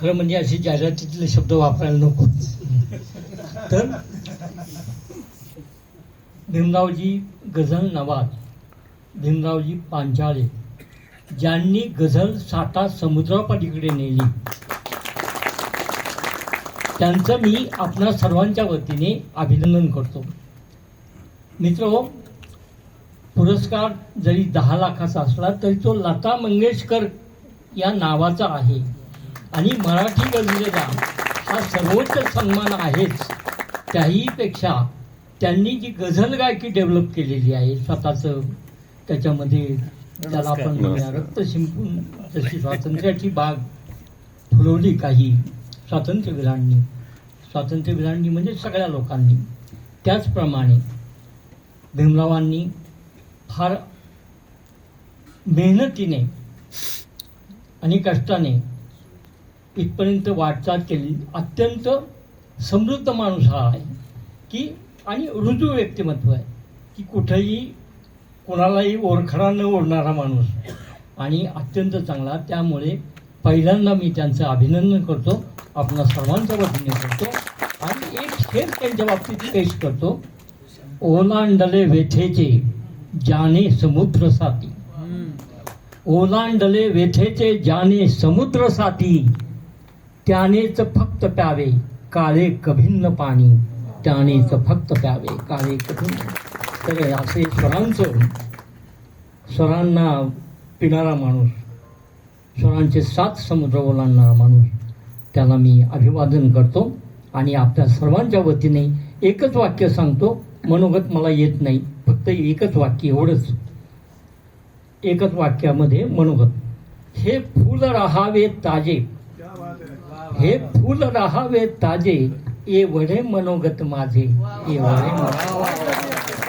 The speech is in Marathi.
खरं म्हणजे अशी जाहिरातीतले शब्द वापरायला नको. तर भीमरावजी गझल नवाज भीमरावजी पांचाळे ज्यांनी गझल साता समुद्रापलीकडे नेली. त्यांचं मी आपणा सर्वांच्या वतीने अभिनंदन करतो. मित्र पुरस्कार जरी दहा लाखाचा असला तरी तो लता मंगेशकर या नावाचा आहे. आणि मराठी गझलेला हा सर्वोच्च सन्मान आहेच. त्याहीपेक्षा त्यांनी जी गझल गायकी डेव्हलप केलेली आहे स्वतःचं त्याच्यामध्ये त्याला आपण म्हणूया, रक्त शिंपून जशी स्वातंत्र्याची बाग फुलवली काही स्वातंत्र्यवीरांनी. स्वातंत्र्यवीरांनी म्हणजे सगळ्या लोकांनी. त्याचप्रमाणे भीमरावांनी फार मेहनतीने आणि कष्टाने इथपर्यंत वाटचाल केली. अत्यंत समृद्ध माणूस हा आहे की आणि रुजू व्यक्तिमत्व आहे की कुठेही कोणालाही ओरखडा न ओढणारा माणूस. आणि अत्यंत चांगला. त्यामुळे पहिल्यांदा मी त्यांचं अभिनंदन करतो. आपणा सर्वांच्या वतीने करतो. आणि एक शेर त्यांच्या बाबतीत पेश करतो. ओलांडले वेथेचे जाने समुद्र साथी. ओलांडले वेथेचे जाने समुद्र साथी. त्यानेच फक्त प्यावे काळे कभिन्न पाणी. त्यानेच फक्त प्यावे काळे कभिन्न तर असे स्वरांचं स्वरांना पिणारा माणूस स्वरांचे सात समुद्र ओलांडणारा माणूस त्याला मी अभिवादन करतो आणि आपल्या सर्वांच्या वतीने एकच वाक्य सांगतो मनोगत मला येत नाही फक्त एकच वाक्य एवढंच. एकच वाक्यामध्ये मनोगत. हे फुल राहावे ताजे. हे फूल राहावे ताजे ए वडे मनोगत माझे ए वडे मनोगत